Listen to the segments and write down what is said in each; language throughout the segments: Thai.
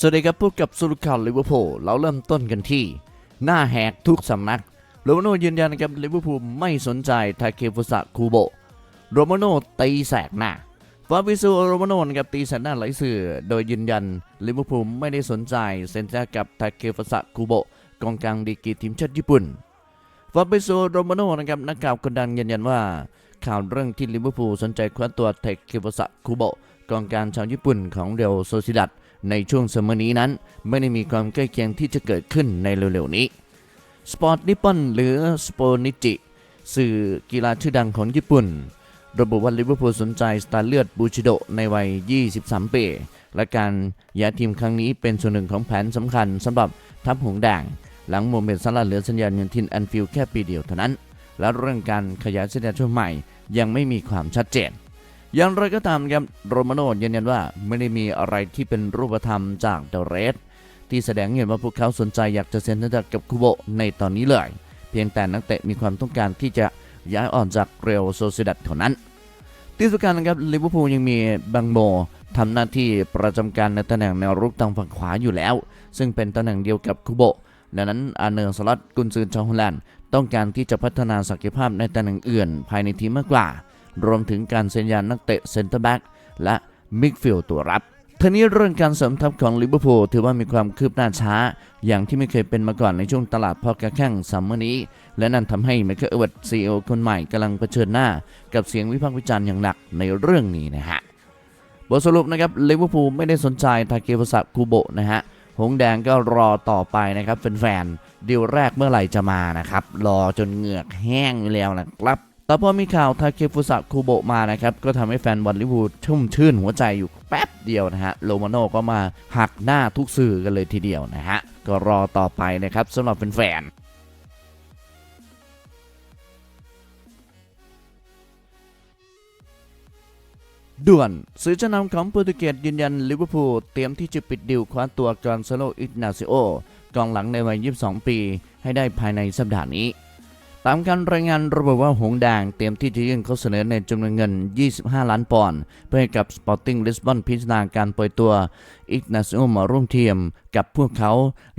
สวัสดีครับพบกับสรุปข่าวลิเวอร์พูลเราเริ่มต้นกันที่ หน้าแหกทุกสำนักโรมาโนยืนยันนะครับลิเวอร์พูลไม่สนใจทาเคฟุสะคูโบโรมาโนตีแสกหน้าฟาบิซูโรมาโนนะครับตีแสกหน้าไหลสื่อ โดยยืนยันลิเวอร์พูลไม่ได้สนใจเซ็นสัญญากับทาเคฟุสะคูโบกองกลางดีกีทีมชาติญี่ปุ่นฟาบิซูโรมาโนนะครับนักข่าวคนดังยืนยันว่าข่าวเรื่องที่ลิเวอร์พูลสนใจคว้าตัวเทคเคฟุสะคูโบ กองกางชาวญี่ปุ่นของเรอัลโซซิดัดในช่วงสมัยนี้นั้น ไม่ได้มีความใกล้เคียงที่จะเกิดขึ้นในเร็วๆนี้สปอร์ตนิปปอนหรือสปอนิจิสื่อกีฬาชื่อดังของญี่ปุ่น ระบุว่าลิเวอร์พูลสนใจสตาร์เลือดบูชิโดในวัย 23 ปี และการย้ายทีมครั้งนี้เป็นส่วนหนึ่งของแผนสำคัญสำหรับทัพหงส์แดงหลังโมเมนต์ซาลาเหลือสัญญาเงินทินแอนฟิลแค่ปีเดียวเท่านั้น และเรื่องการขยายสัญญาช่วงใหม่ยังไม่มีความชัดเจน อย่างไรก็ตามครับโรมาโนยืนยันว่าไม่ได้มีอะไรที่เป็นรูปธรรมจากเดเรสที่แสดงเห็นว่าพวกเขาสนใจอยากจะเซ็นสัญญากับคูโบในตอนนี้เลย เพียงแต่นักเตะมีความต้องการที่จะย้ายออกจากเรอัลโซซิดัดเท่านั้น ที่สำคัญนะครับลิเวอร์พูลยังมีบังโมทำหน้าที่ประจำการในตำแหน่งแนวรุกทางฝั่งขวาอยู่แล้ว ซึ่งเป็นตำแหน่งเดียวกับคูโบดังนั้นอาเนอร์สลัดกุนซือชาวฮอลแลนด์ต้องการที่จะพัฒนาศักยภาพในตำแหน่งอื่น ภายในทีมมากกว่า รวมถึงการเซ็นยานนักเตะเซนเตอร์แบ็กและมิดฟิลด์ตัวรับทีนี้เรื่องการเสริมทัพของลิเวอร์พูลถือว่ามีความคืบหน้าช้า อย่างที่ไม่เคยเป็นมาก่อนในช่วงตลาดพอกระแข่งซัมเมอร์นี้ และนั่นทำให้ไมเคิลเอเวิร์ดซีอคนใหม่กำลังเผชิญหน้า กับเสียงวิพากษ์วิจารณ์อย่างหนักในเรื่องนี้นะฮะบทสรุปนะครับลิเวอร์พูลไม่ได้สนใจทาเกฟุสะคูโบะนะฮะหงแดงก็รอต่อไปนะครับแฟนๆดีลแรกเมื่อไหร่จะมานะครับ รอจนเหงือกแห้งอยู่แล้วนะครับ แต่พอมีข่าวทาเคฟุสะคูโบะมานะครับ ก็ทำให้แฟนบอลลิเวอร์พูลชุ่มชื่นหัวใจอยู่แป๊บเดียวนะฮะ โรมาโน่ก็มาหักหน้าทุกสื่อกันเลยทีเดียวนะฮะ ก็รอต่อไปนะครับสำหรับแฟนด่วนซื้อชั้นนำของโปรตุเกสยืนยันลิเวอร์พูลเตรียมที่จะปิดดิวคว้าตัวกอนซาโลอิกนาซิโอกองหลังในวัย 22 ปี ให้ได้ภายในสัปดาห์นี้ ตามการรายงานระบุว่าหงแดงเตรียมที่จะยื่นข้อเสนอในจำนวนเงิน 25 ล้านปอนด์เพื่อให้กับ Sporting Lisbon พิจารณาการปล่อยตัวอิกนาซิโอมาร่วมทีมกับพวกเขา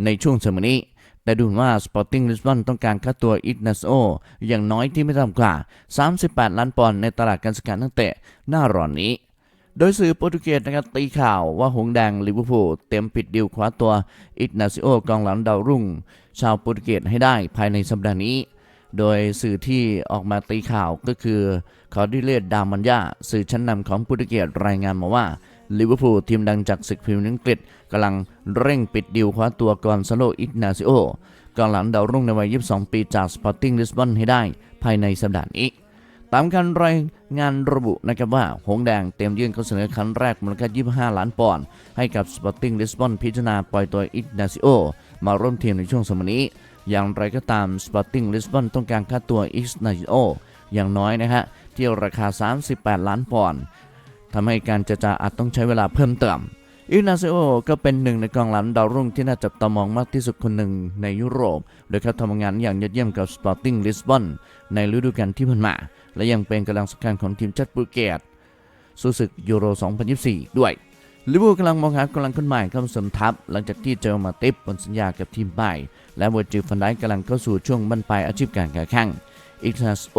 ในช่วงสมัยนี้แต่ดูว่า Sporting Lisbon ต้องการค่าตัวอิกนาซิโออย่างน้อยที่ไม่ต่ำกว่า 38 ล้านปอนด์ในตลาดการซื้อขายนักเตะหน้าร้อนนี้ โดยสื่อโปรตุเกสนะครับตีข่าวว่าหงแดงลิเวอร์พูลเตรียมปิดดิวคว้าตัวอิกนาซิโอกองหลังดาวรุ่ง ชาวโปรตุเกสให้ได้ภายในสัปดาห์นี้ โดยสื่อที่ออกมาตีข่าวก็คือคอร์ดิเลตดามันยาสื่อชั้นนำของโปรตุเกสรายงานมาว่าลิเวอร์พูลทีมดังจากศึกพรีเมียร์กอังกฤษกำลังเร่งปิดดิวคว้าตัวกอนซาโลอิกนาซิโอกองหลังดาวรุ่งในวัย 22 ปีจากสปอร์ติ้งลิสบอนให้ได้ภายในสัปดาห์นี้ตามการรายงานระบุนะครับว่า หงแดงเตรียมยื่นข้อเสนอครั้งแรกมูลค่า 25 ล้านปอนด์ให้กับ Sporting Lisbon พิจารณาปล่อยตัวอิกนาซิโอมาร่วมทีมในช่วงสมัยนี้ อย่างไรก็ตาม Sporting Lisbon ต้องการค่าตัวอิกนาซิโออย่างน้อยนะฮะที่ราคา 38 ล้านปอนด์ทำให้การเจรจาอาจต้องใช้เวลาเพิ่มเติมอินาซิโอก็เป็นหนึ่งในกองหลังดาวรุ่งที่น่าจับตามองมากที่สุดคนหนึ่งในยุโรป โดยเขาทำงานอย่างยอดเยี่ยมกับ Sporting Lisbon ในฤดูกาลที่ผ่านมา และยังเป็นกำลังสำคัญของทีมชาติโปรตุเกสสู้ศึกยูโร 2024 ด้วยลิเวอร์พูลกำลังมองหากำลังคนใหม่เข้ามาสมทัพ หลังจากที่เจอมาติปบนสัญญากับทีมไป และเวอร์จิลฟันไดกำลังเข้าสู่ช่วงบั้นปลายอาชีพการแข่งขันอิกนาซิโอ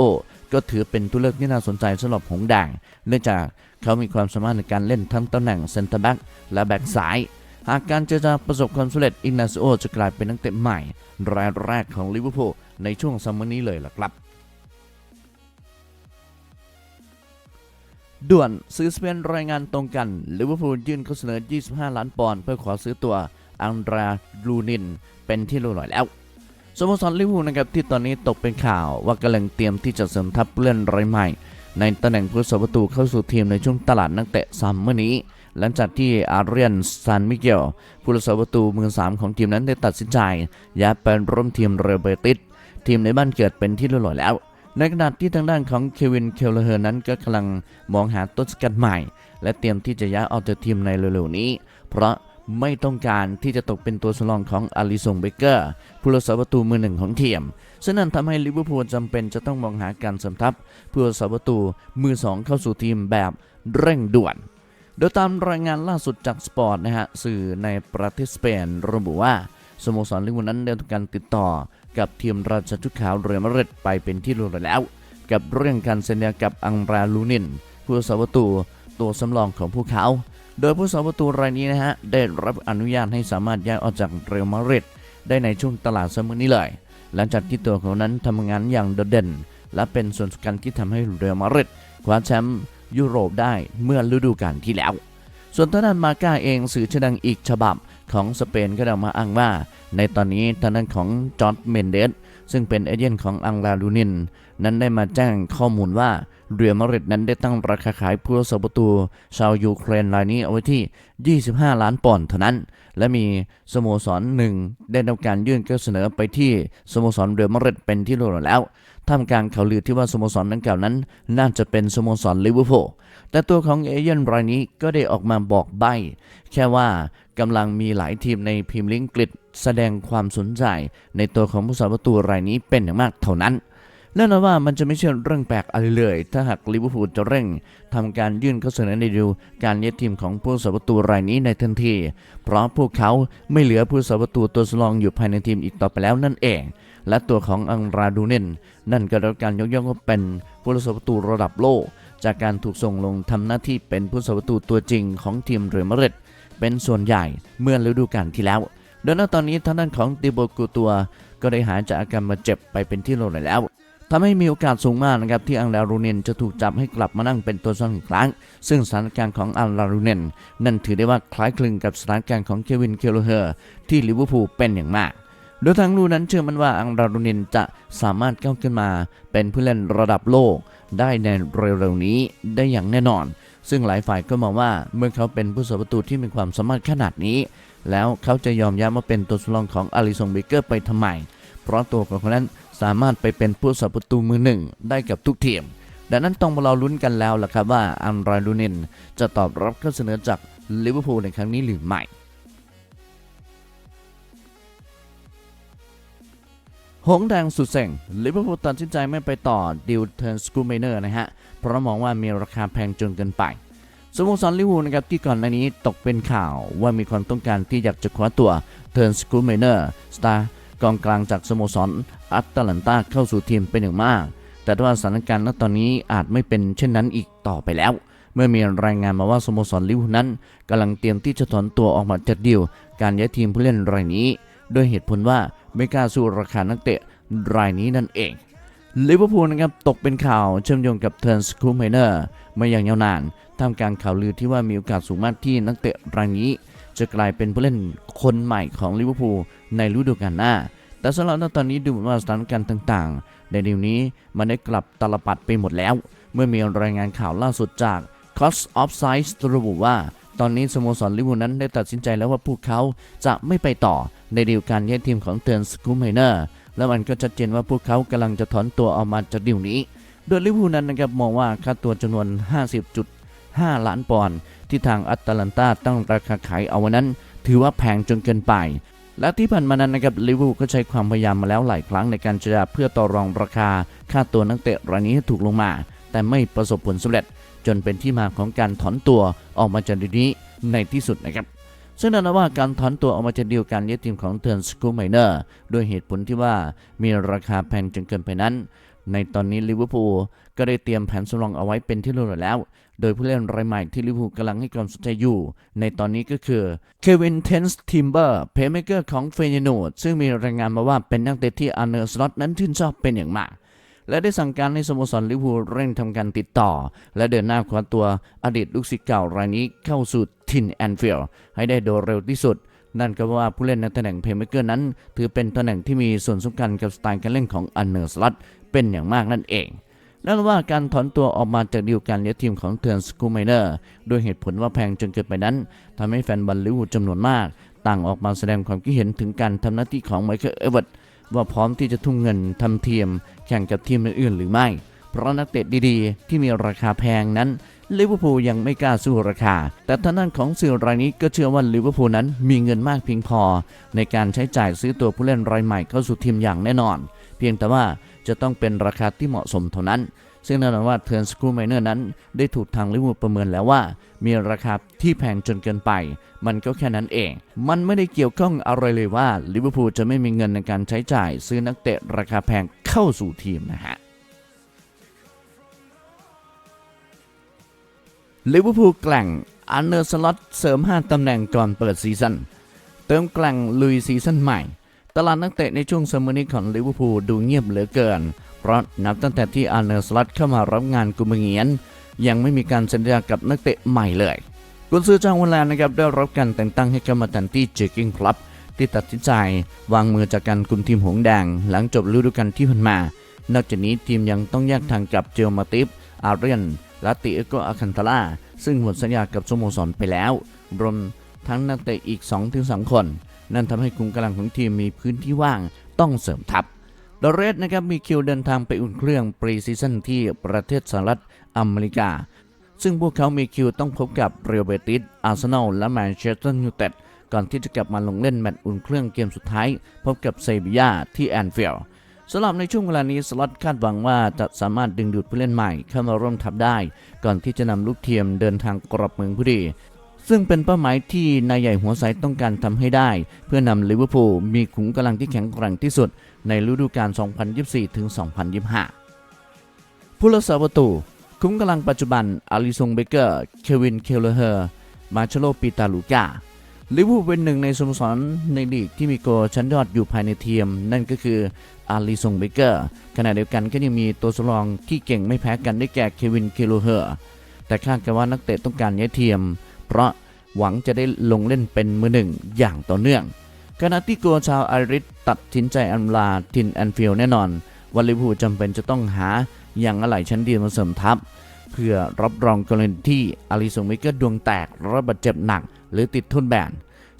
ก็ถือเป็นตัวเลือกที่น่าสนใจสำหรับหงส์แดงเนื่องจากเขามีความสามารถในการเล่นทั้งตำแหน่งเซนเตอร์แบ็กและแบ็กซ้าย หากการเจรจาประสบความสำเร็จอิกนาซโอจะกลายเป็นนักเตะใหม่ รายแรกของลิเวอร์พูลในช่วงซัมเมอร์นี้เลยล่ะครับ ด่วนซื้อสเปนรายงานตรงกันลิเวอร์พูลยื่นข้อเสนอ 25 ล้านปอนด์เพื่อขอซื้อตัว อังดราลูนิน เป็นที่รู้หน่อยแล้วสโมสรลิเวอร์พูลนะครับที่ตอนนี้ตกเป็นข่าวว่ากำลังเตรียมที่จะเสริมทัพเล่นรายใหม่ ในตำแหน่งผู้สาประตูเข้าสู่ทีมในช่วงตลาดนักเตะซัมเมอร์นี้ หลังจากที่อาเรียนซานมิเกลผู้รักษาประตูมือสามของทีมนั้นได้ตัดสินใจย้ายไปร่วมทีมเรเบติสทีมในบ้านเกิดเป็นที่เรียบร้อยแล้ว ในขณะที่ทางด้านของเควินเคลเลอร์นั้นก็กำลังมองหาต้นสกัดใหม่ และเตรียมที่จะย้ายออกจากทีมในเร็วๆนี้ เพราะ ไม่ต้องการที่จะตกเป็นตัวสำรองของอาริสงเบเกอร์ผู้รักษาประตูมือหนึ่งของทีมซึ่งนั่นทำให้ลิเวอร์พูลจำเป็นจะต้องมองหาการสริมทัพผู้รักษาประตูมือสองเข้าสู่ทีมแบบเร่งด่วน โดยตามรายงานล่าสุดจากสปอร์ตนะฮะสื่อในประเทศสเปนระบุว่าสโมสรลิเวอร์พูลนั้นได้ทำการติดต่อกับทีมราชชุดขาวเรอัลมาดริดไปเป็นที่เรียบร้อยแล้ว กับเรื่องการเซ็นสัญญากับอังราลูนินผู้สาประตูตัวสำรองของพวกเขา โดยผู้สาประตูรายนี้นะฮะได้รับอนุญาตให้สามารถย้ายออกจากเรอัลมาดริดได้ในช่วงตลาดซัมเมอร์นี้เลย หลังจากที่ตัวเขานั้นทำงานอย่างโดดเด่น และเป็นส่วนสำคัญที่ทำให้เรอัลมาดริดคว้าแชมป์ยุโรปได้เมื่อฤดูกาลที่แล้ว ส่วนทางด้านมาก้าเองสื่อชื่อดังอีกฉบับของสเปนก็ได้มาอ้างว่า ในตอนนี้ทางด้านของจอร์ดเมนเดสซึ่งเป็นเอเจนต์ของอังลาลูนิน นั้นได้มาแจ้งข้อมูลว่า เรียลมาดริดนั้นได้ตั้งราคาขายผู้รักษาประตู ชาวยูเครนรายนี้เอาไว้ที่ 25 ล้านปอนด์เท่านั้น และมีสโมสรหนึ่งได้ทำการยื่นข้อเสนอไปที่สโมสรเรียลมาดริดเป็นที่รียบร้แล้วท่ามกลางข่าวลือที่ว่าสโมสรดังกล่าวนั้น น่าจะเป็นสโมสรลิเวอร์พูลแต่ตัวของเอเย่นรายนี้ก็ได้ออกมาบอกใบ้แค่ว่ากำลังมีหลายทีมในพรีเมียร์ลีกอังกฤษแสดงความสนใจในตัวของผู้สาประตูรายนี้เป็นอย่างมากเท่านั้น แน่นอนว่ามันจะไม่ใช่เรื่องแปลกอะไรเลย ถ้าหากลิเวอร์พูลจะเร่งทำการยื่นข้อเสนอในดีลการย้ายทีมของผู้สาประตูรายนี้ในทันที เพราะพวกเขาไม่เหลือผู้สาประตูตัวสำรองอยู่ภายในทีมอีกต่อไปแล้วนั่นเอง และตัวของอังราดูเนนนั่นก็ได้รับการยกย่องว่าเป็นผู้รักษาประตูระดับโลก จากการถูกส่งลงทำหน้าที่เป็นผู้สาประตูตัวจริงของทีมเรอัลมาดริดเป็นส่วนใหญ่เมื่อฤดูกาลที่แล้วโดยณตอนนี้ทางด้านของติโบกูตัว ก็ได้หายจากอาการบาเจ็บไปเป็นที่เรียบร้อยแล้ว ทำให้มีโอกาสสูงมากนะครับที่อังลารูเนนจะถูกจับให้กลับมานั่งเป็นตัวสำรองอีกครั้ง ซึ่งสถานการณ์ของอังลารูเนนนั่นถือได้ว่าคล้ายคลึงกับสถานการณ์ของเควินเคโลเฮอร์ที่ลิเวอร์พูลเป็นอย่างมาก โดยทางลูนั้นเชื่อมันว่าอังรารูนินจะสามารถก้าวขึ้นมาเป็นผู้เล่นระดับโลก ได้ในเร็วๆนี้ได้อย่างแน่นอน ซึ่งหลายฝ่ายก็มองว่าเมื่อเขาเป็นผู้สาประตูที่มีความสามารถขนาดนี้ แล้วเขาจะยอมย้ายมาเป็นตัวสำรองของอาริซงเบเกอร์ไปทำไม เพราะตัวของเขานั้นสามารถไปเป็นผู้สาประตูมือหนึ่งได้กับทุกทีม ดังนั้นต้องมาเรอลุ้นกันแล้วล่ะครับว่าอันราดูนินจะตอบรับข้อเสนอจากลิเวอร์พูลในครั้งนี้หรือไม่หงแดงสุดเซ็งลิเวอร์พูลตัดสินใจไม่ไปต่อดิวเทิร์นสกูเมเนอร์นะฮะ เพราะมองว่ามีราคาแพงจนเกินไปสโมสรลิเวอร์พูลนะครับที่ก่อนหน้านี้ตกเป็นข่าวว่ามีความต้องการที่อยากจะคว้าตัวเทิร์นสกูเมเนอร์สตาร์ กองกลางจากสโมสรอัตแลนตาเข้าสู่ทีมเป็นอย่างมาก แต่ว่าสถานการณ์ณตอนนี้อาจไม่เป็นเช่นนั้นอีกต่อไปแล้ว เมื่อมีรายงานมาว่าสโมสรลิเวอร์พูลนั้นกำลังเตรียมที่จะถอนตัวออกมาจากดีลการย้ายทีมผู้เล่นรายนี้ด้วยเหตุผลว่าไม่กล้าสู้ราคานักเตะรายนี้นั่นเองลิเวอร์พูลนะครับตกเป็นข่าวเชื่อมโยงกับเทิร์นสคูเมเนอร์มาอย่างยาวนานท่ามกลางข่าวลือที่ว่ามีโอกาสสูงมากที่นักเตะรายนี้ จะกลายเป็นผู้เล่นคนใหม่ของลิเวอร์พูลในฤดูกาลหน้า แต่สำหรับตอนนี้ดูเหมือนว่าสถานการณ์ต่างๆ ในดีลนี้มันได้กลับตลปัดไปหมดแล้ว เมื่อมีรายงานข่าวล่าสุดจาก Cost of Size ระบุว่า ตอนนี้สโมสรลิเวอร์พูลนั้นได้ตัดสินใจแล้วว่าพวกเขาจะไม่ไปต่อในดีลการย้ายทีมของเทิร์นสคูเมเนอร์และมันก็ชัดเจนว่าพวกเขากำลังจะถอนตัวออกมาจากดีลนี้ โดยลิเวอร์พูลนั้นนะครับมองว่าค่าตัวจำนวน 50.5 ล้านปอนด์ ที่ทางอัตแลนตาตั้งราคาขายเอาไว้นั้น ถือว่าแพงจนเกินไป และที่ผ่านมานั้นนะครับลิเวอร์พูลก็ใช้ความพยายามมาแล้วหลายครั้งในการเจรจาเพื่อต่อรองราคา ค่าตัวนักเตะรายนี้ให้ถูกลงมา แต่ไม่ประสบผลสำเร็จ จนเป็นที่มาของการถอนตัวออกมาจากดีนี้ในที่สุดนะครับซึ่งนั่นว่าการถอนตัวออกมาจากเดีลการย้ายทีมของเทิร์นสกูไมเนอร์ด้วยเหตุผลที่ว่ามีราคาแพงจนเกินไปนั้น ในตอนนี้ลิเวอร์พูลก็ได้เตรียมแผนสำรองเอาไว้เป็นที่เรียบร้อยแล้ว โดยผู้เล่นรายใหม่ที่ลิเวอร์พูลกำลังให้ความสนใจอยู่ ในตอนนี้ก็คือเควินเทนส์ทิมเบอร์เพย์เมเกอร์ของเฟยโนดซึ่งมีรายงานมาว่าเป็นนักเตะที่อาร์เนอร์สล็อตนั้นชื่นชอบเป็นอย่างมากและได้สั่งการให้สโมสรลิเวอร์พูลเร่งทำการติดต่อ และเดินหน้าคว้าตัวอดีตลูกศิษย์เก่ารายนี้เข้าสู่ทินแอนฟิลด์ให้ได้โดยเร็วที่สุด นั่นก็ว่าผู้เล่นในตำแหน่งเพย์เมเกอร์นั้น ถือเป็นตำแหน่งที่มีส่วนสำคัญกับสไตล์การเล่นของอันเนอร์สลัตเป็นอย่างมากนั่นเอง นั่นว่าการถอนตัวออกมาจากดีลการเลี้ยงทีมของเทิร์นสกูไมเนอร์ด้วยเหตุผลว่าแพงจนเกินไปนั้นทำให้แฟนบอลลิเวอร์พูลจำนวนมาก ต่างออกมาแสดงความคิดเห็นถึงการทำหน้าที่ของไมเคิลเอเวิร์ตว่าพร้อมที่จะทุ่มเงินทำทีมแข่งกับทีมอื่นๆหรือไม่ เพราะนักเตะดีๆ ที่มีราคาแพงนั้นลิเวอร์พูลยังไม่กล้าสู้ราคา แต่ท่างด้นของสื่อรายนี้ก็เชื่อว่าลิเวอร์พูลนั้นมีเงินมากเพียงพอ ในการใช้จ่ายซื้อตัวผู้เล่นรายใหม่เข้าสู่ทีมอย่างแน่นอน เพียงแต่ว่า จะต้องเป็นราคาที่เหมาะสมเท่านั้น ซึ่งแน่นอนว่าเทิร์นสกูไมเนอร์นั้น ได้ถูกทางลิเวอร์พูลประเมินแล้วว่า มีราคาที่แพงจนเกินไป มันก็แค่นั้นเอง มันไม่ได้เกี่ยวข้องอะไรเลยว่าลิเวอร์พูลจะไม่มีเงินในการใช้จ่าย ซื้อนักเตะราคาแพงเข้าสู่ทีมนะฮะลิเวอร์พูลแกล่งอันเนอร์สล็อตเสริม 5 ตำแหน่งก่อนเปิดซีซั่นเติมแกล่งลุยซีซั่นใหม่ ตลาดนักเตะในช่วงซัมเมอร์นี้ของลิเวอร์พูลดูเงียบเหลือเกิน เพราะนับตั้งแต่ที่อันเนอร์สล็อตเข้ามารับงานกุมเงียน ยังไม่มีการสัญญากับนักเตะใหม่เลยกุนซือจางวันแลนนะครับได้รับการแต่งตั้งให้เข้ามาแทนที่เจคิงคลับที่ตัดสินใจ วางมือจากการคุมทีมหงแดง หลังจบฤดูกาลที่ผ่านมา นอกจากนี้ทีมยังต้องแยกทางกับเจลมาติฟอาเรียนและติเอโกอาคันตาลาซึ่งหมดสัญญากับสโมสรไปแล้ว รวมทั้งนักเตะอีก 2-3 คน นั่นทำให้คุมกำลังของทีมมีพื้นที่ว่างต้องเสริมทัพดอเรสนะครับมีคิวเดินทางไปอุ่นเครื่องปรีซีซั่นที่ประเทศสหรัฐอเมริกา ซึ่งพวกเขามีคิวต้องพบกับเรอัลเบติสอาร์เซนอลและแมนเชสเตอร์ยูไนเต็ดก่อนที่จะกลับมาลงเล่นแมตช์อุ่นเครื่องเกมสุดท้าย พบกับเซบียาที่แอนฟิลด์สำหรับในช่วงเวลานี้สล็อตคาดหวังว่าจะสามารถดึงดูดผู้เล่นใหม่เข้ามาร่วมทัพได้ ก่อนที่จะนำลูกเทียมเดินทางกลับเมืองผู้ดี ซึ่งเป็นเป้าหมายที่นายใหญ่หัวใสต้องการทำให้ได้ เพื่อนำลิเวอร์พูลมีขุมกำลังที่แข็งแกร่งที่สุด ในฤดูกาล 2024-2025 ผู้รักษาประตู คุ้มกำลังปัจจุบันอาริซงเบเกอร์ เควิน เคลเฮอร์ มาชโลปีตาลูกาลิเวอร์พูลเป็นหนึ่งในสโมสรในลีกที่มีโกลชั้นยอดอยู่ภายในทีม นั่นก็คืออาริซงเบเกอร์ขณะเดียวกันก็ยังมีตัวสำรองที่เก่งไม่แพ้กันได้แก่เควินเคลเฮอร์ แต่คาดกันว่านักเตะต้องการย้ายทีม เพราะหวังจะได้ลงเล่นเป็นมือหนึ่งอย่างต่อเนื่องขณะที่โกชาวไอริสตัดสินใจอำลาทินแอนฟิลแน่นอนว่าลิเวอร์พูลจำเป็นจะต้องหาอย่างอะไหล่ชั้นดีมาเสริมทัพ เพื่อรับรองกรณีที่อาริซงเบเกอร์ดวงแตกระบบาดเจ็บหนัก หรือติดทุนแบน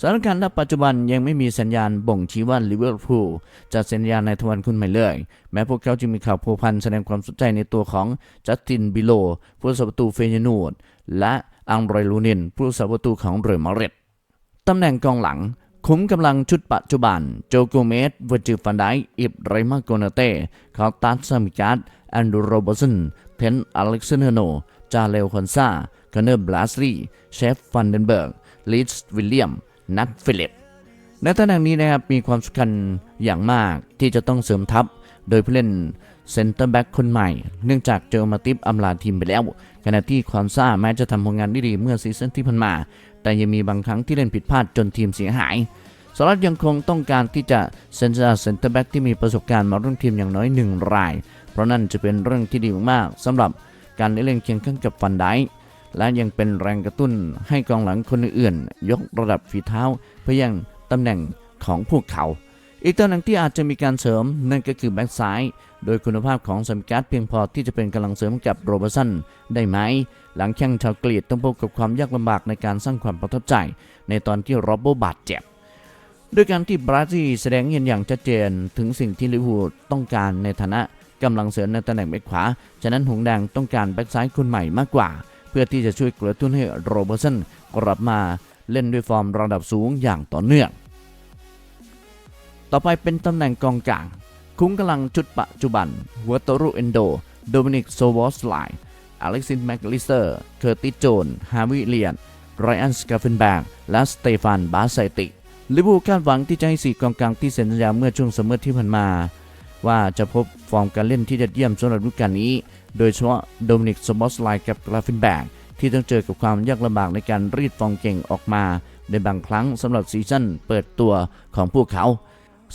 สถานการณ์ณปัจจุบันยังไม่มีสัญญาณบ่งชี้ว่าลิเวอร์พูลจะเซ็นญาในทวันคุณใหม่เลย แม้พวกเขาจะมีข่าวพัวพันแสดงความสนใจในตัวของจัสตินบิโลผู้สับประตูเฟยนูดและ อังเรลูนิน ผู้สับประตูของเรอัลมาดริดตำแหน่งกองหลัง คุ้มกำลังชุดปัจจุบัน โจโกเมสเวจิฟันไดอิบไรมาโกนาเต้คาตัสซามิการ์ดแอนดูโรบสันเทนอเล็กซานโน จาเลวคอนซาคาเนอร์บลาสลีเชฟฟันเดนเบิร์กลิสวิลเลียม นัทฟิลิปในตำแหน่งนี้นะครับมีความสำคัญอย่างมากที่จะต้องเสริมทัพ โดยผู้เล่น เซนเตอร์แบ็กคนใหม่ เนื่องจากเจอมาติฟอำลาทีมไปแล้ว ขณะที่ความซ่าแม้จะทำผลงานได้ดีเมื่อซีซั่นที่ผ่านมา แต่ยังมีบางครั้งที่เล่นผิดพลาดจนทีมเสียหายสรัตยังคงต้องการที่จะเซ็นเซนเตอร์แบ็กที่มีประสบการณ์มาร่วมทีมอย่างน้อยหนึ่งราย เพราะนั่นจะเป็นเรื่องที่ดีมากๆสำหรับการได้เล่นเคียงข้างกับฟันไดและยังเป็นแรงกระตุ้นให้กองหลังคนอื่น ยกระดับฝีเท้าเพื่อยังตำแหน่งของพวกเขา อีกตำแหน่งที่อาจจะมีการเสริมนั่นก็คือแบ็กซ้าย โดยคุณภาพของสมิการ์ดเพียงพอที่จะเป็นกำลังเสริมกับโรเบอร์สันได้ไหม หลังแข้งชาวกรีกต้องพบกับความยากลำบากในการสร้างความประทับใจ ในตอนที่โรบโบบาดเจ็บด้วยการที่บราซิลแสดงเห็นอย่างชัดเจนถึงสิ่งที่ลิเวอร์พูลต้องการในฐานะกำลังเสริมในตำแหน่งแบ็คขวา ฉะนั้นหงแดงต้องการแบ็กซ้ายคนใหม่มากกว่า เพื่อที่จะช่วยกระตุ้นให้โรเบอร์สันกลับมาเล่นด้วยฟอร์มระดับสูงอย่างต่อเนื่อง ต่อไปเป็นตำแหน่งกองกลาง คุ้มกำลังชุดปัจจุบันหัวโตรุเอนโด โดมินิกโซวอสไลอเล็กซิสแมคลิสเตอร์ เคอร์ติโจน ฮาวิเลียนไรอันสกาฟินแบกและสเตฟานบาไซติลิเวอร์พูคาดหวังที่จะให้สี่กองกลางที่เซ็นสัญญาเมื่อช่วงซัมเมอร์ที่ผ่านมา ว่าจะพบฟอร์มการเล่นที่ยอดเยี่ยมสำหรับฤดูกาลนี้ โดยเฉพาะโดมินิกโซบอสไลกับกราฟินแบกที่ต้องเจอกับความยากลำบากในการรีดฟองเก่งออกมา ในบางครั้งสำหรับซีซั่นเปิดตัวของพวกเขา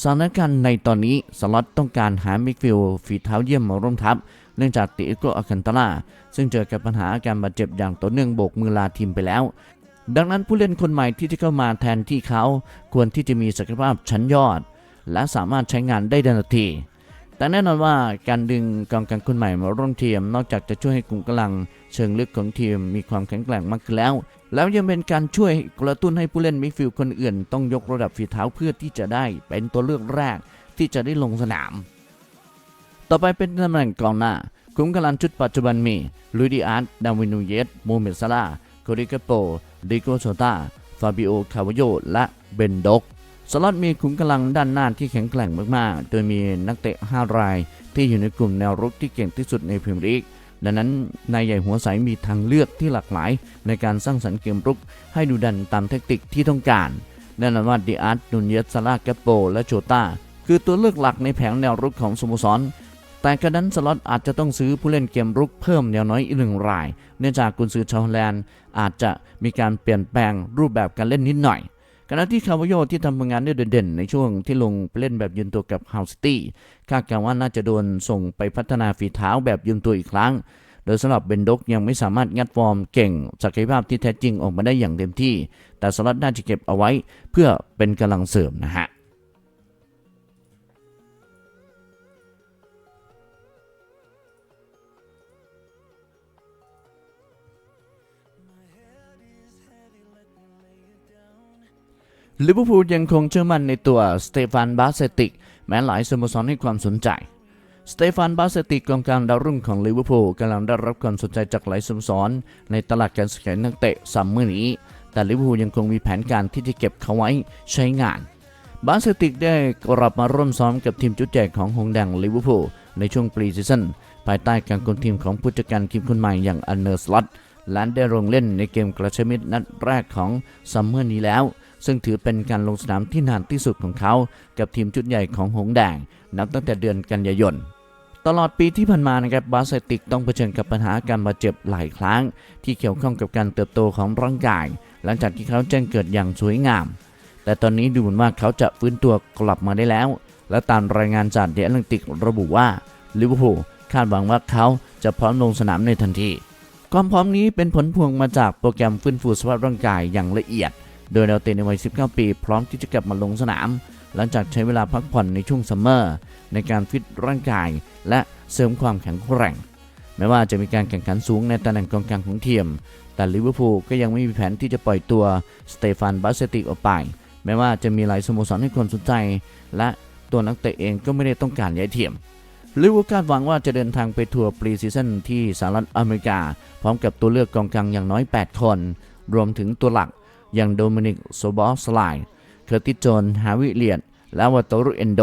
สถานการณ์ในตอนนี้สล็อตต้องการหามิกฟิลฝีเท้าเยี่ยมมาร่วมทัพ เนื่องจากติโกอาคันตาลาซึ่งเจอกับปัญหาอาการบาดเจ็บอย่างต่อเนื่องโบกมือลาทีมไปแล้ว ดังนั้นผู้เล่นคนใหม่ที่จะเข้ามาแทนที่เขา ควรที่จะมีศักยภาพชั้นยอด และสามารถใช้งานได้ทันที แต่แน่นอนว่าการดึงกองกลางคนใหม่มาร่วมทีม นอกจากจะช่วยให้กลุ่มกำลัง เชิงลึกของทีมมีความแข็งแกร่งมากขึ้นแล้ว แล้วยังเป็นการช่วยกระตุ้นให้ผู้เล่นมิดฟิลด์คนอื่น ต้องยกระดับฝีเท้าเพื่อที่จะได้เป็นตัวเลือกแรกที่จะได้ลงสนาม ต่อไปเป็นตำแหน่งกองหน้าคุ้มกำลังชุดปัจจุบันมีลุยดิอาร์ตดาวินูเยสโมเมดซาลาโคริกาโปดิโกโชตาฟาบิโอ คาวโย และเบนด็อก สล็อตมีขุมกำลังด้านหน้าที่แข็งแกร่งมากๆ โดยมีนักเตะ 5 ราย ที่อยู่ในกลุ่มแนวรุกที่เก่งที่สุดในพรีเมียร์ลีก ดังนั้นนายใหญ่หัวใสมีทางเลือกที่หลากหลาย ในการสร้างสรรค์เกมรุก ให้ดูดันตามเทคนิคที่ต้องการแน่นอนว่าดิอาร์ตนุนเยสซาลาแกปโป และโจตาคือตัวเลือกหลักในแผงแนวรุกของสโมสร แต่กระนั้นสล็อตอาจจะต้องซื้อผู้เล่นเกมรุกเพิ่มแนวน้อยอีกหนึ่งราย เนื่องจากกุนซือชาวฮอลแลนด์อาจจะมีการเปลี่ยนแปลงรูปแบบการเล่นนิดหน่อย ขณะที่คาวโยที่ทำผลงานได้เด่นๆ ในช่วงที่ลงเล่นแบบยืนตัวกับฮาวสตี้คาดการณ์ว่าน่าจะโดนส่งไปพัฒนาฝีเท้าแบบยืนตัวอีกครั้ง โดยสำหรับเบนดกยังไม่สามารถงัดฟอร์มเก่งศักยภาพที่แท้จริงออกมาได้อย่างเต็มที่ แต่สล็อตน่าจะเก็บเอาไว้เพื่อเป็นกำลังเสริมนะฮะ ลิเวอร์พูลยังคงเชื่อมั่นในตัวสเตฟานบาเซติก แม้หลายสโมสรให้ความสนใจ สเตฟานบาเซติกกองกลางดาวรุ่งของลิเวอร์พูลกำลังได้รับความสนใจจากหลายสโมสร ในตลาดการซื้อขายนักเตะซัมเมอร์นี้ แต่ลิเวอร์พูลยังคงมีแผนการที่จะเก็บเขาไว้ใช้งาน บาเซติกได้กลับมาร่วมซ้อมกับทีมจุดแจกของหงแดงลิเวอร์พูลในช่วงปรีซีซั่นภายใต้การคุมทีมของผู้จัดการทีมคนใหม่อย่างอันเนอร์สลอตและได้ลงเล่นในเกมกระชับมิตรนัดแรกของซัมเมอร์นี้แล้ว ซึ่งถือเป็นการลงสนามที่นานที่สุดของเขา กับทีมชุดใหญ่ของหงแดง นับตั้งแต่เดือนกันยายน ตลอดปีที่ผ่านมานะครับบาสเซติกต้องเผชิญกับปัญหาการบาดเจ็บหลายครั้ง ที่เกี่ยวข้องกับการเติบโตของร่างกาย หลังจากที่เขาแจ้งเกิดอย่างสวยงาม แต่ตอนนี้ดูเหมือนว่าเขาจะฟื้นตัวกลับมาได้แล้ว และตามรายงานจากเดอะแอตแลนติกระบุว่าลิเวอร์พูลคาดหวังว่าเขาจะพร้อมลงสนามในทันทีความพร้อมนี้เป็นผลพวงมาจากโปรแกรมฟื้นฟูสภาพร่างกายอย่างละเอียด โดยดาวเตะในวัย 19 ปี พร้อมที่จะกลับมาลงสนาม หลังจากใช้เวลาพักผ่อนในช่วงซัมเมอร์ ในการฟิตร่างกาย และเสริมความแข็งแกร่ง แม้ว่าจะมีการแข่งขันสูงในตำแหน่งกองกลางของทีม แต่ลิเวอร์พูลก็ยังไม่มีแผนที่จะปล่อยตัวสเตฟานบาสเซติออกไป แม้ว่าจะมีหลายสโมสรให้ความสนใจ และตัวนักเตะเองก็ไม่ได้ต้องการย้ายทีมลิเวอร์พูลคาดหวังว่าจะเดินทางไปทัวร์ปรีซีซั่นที่สหรัฐอเมริกา พร้อมกับตัวเลือกกองกลางอย่างน้อย 8 คน รวมถึงตัวหลัก อย่างโดมินิกโซบอสไลน์เคอร์ติสโจนฮาวิเลียดและวาโตรุเอนโด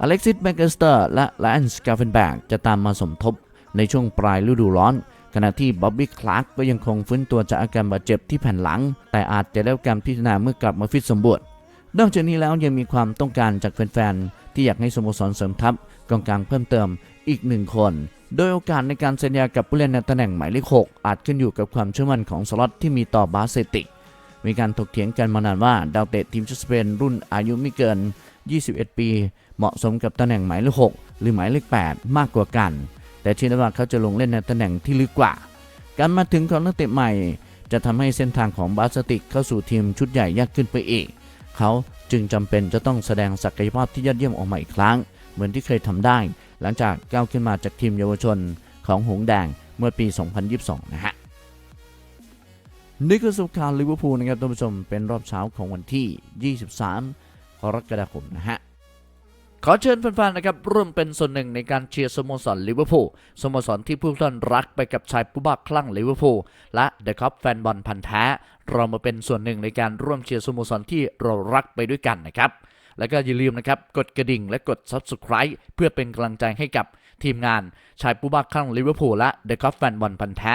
อเล็กซิสแมกเกสเตอร์และแลนส์กาเฟนแบกจะตามมาสมทบในช่วงปลายฤดูร้อน ขณะที่บ๊อบบี้คลาร์กก็ยังคงฟื้นตัวจากอาการบาดเจ็บที่แผ่นหลัง แต่อาจจะได้รับการพิจารณาเมื่อกลับมาฟิตสมบูรณ์นอกจากนี้แล้วยังมีความต้องการจากแฟนๆ ที่อยากให้สโมสรเสริมทัพกองกลางเพิ่มเติมอีกหนึ่งคน โดยโอกาสในการเซ็นสัญากับผู้เล่นในตำแหน่งหมายเลข6อาจขึ้นอยู่กับความเชื่อมั่นของสล็อตที่มีต่อบาสเซติก มีการถกเถียงกันมานานว่าดาวเตะทีมชาติสเปนรุ่นอายุไม่เกิน 21 ปี เหมาะสมกับตำแหน่งหมายเลข6หรือหมายเลข 8 มากกว่ากัน แต่เชื่อได้ว่าเขาจะลงเล่นในตำแหน่งที่ลึกกว่า การมาถึงของนักเตะใหม่ จะทำให้เส้นทางของบาสติกเข้าสู่ทีมชุดใหญ่ยากขึ้นไปอีก เขาจึงจำเป็นจะต้องแสดงศักยภาพที่ยอดเยี่ยมออกมาอีกครั้ง เหมือนที่เคยทำได้ หลังจากก้าวขึ้นมาจากทีมเยาวชนของหงแดงเมื่อปี 2022 นะฮะ นี่คือสุขารลิเวอร์พูลนะครับท่านผู้ชมเป็นรอบเช้าของวันที่ 23 กรกฎาคมนะฮะ ขอเชิญแฟนๆนะครับร่วมเป็นส่วนหนึ่งในการเชียร์สโมสรลิเวอร์พูลสโมสรที่ผู้ท่านรักไปกับชายผู้บ้าคลั่งลิเวอร์พูลและเดอะคัพแฟนบอลพันธ์แท้ เรามาเป็นส่วนหนึ่งในการร่วมเชียร์สโมสรที่เรารักไปด้วยกันนะครับแล้วก็อย่าลืมนะครับ กดกระดิ่งและกด Subscribe เพื่อเป็นกำลังใจให้กับทีมงานชายผู้บ้าคลั่งลิเวอร์พูลและเดอะคัพแฟนบอลพันธ์แท้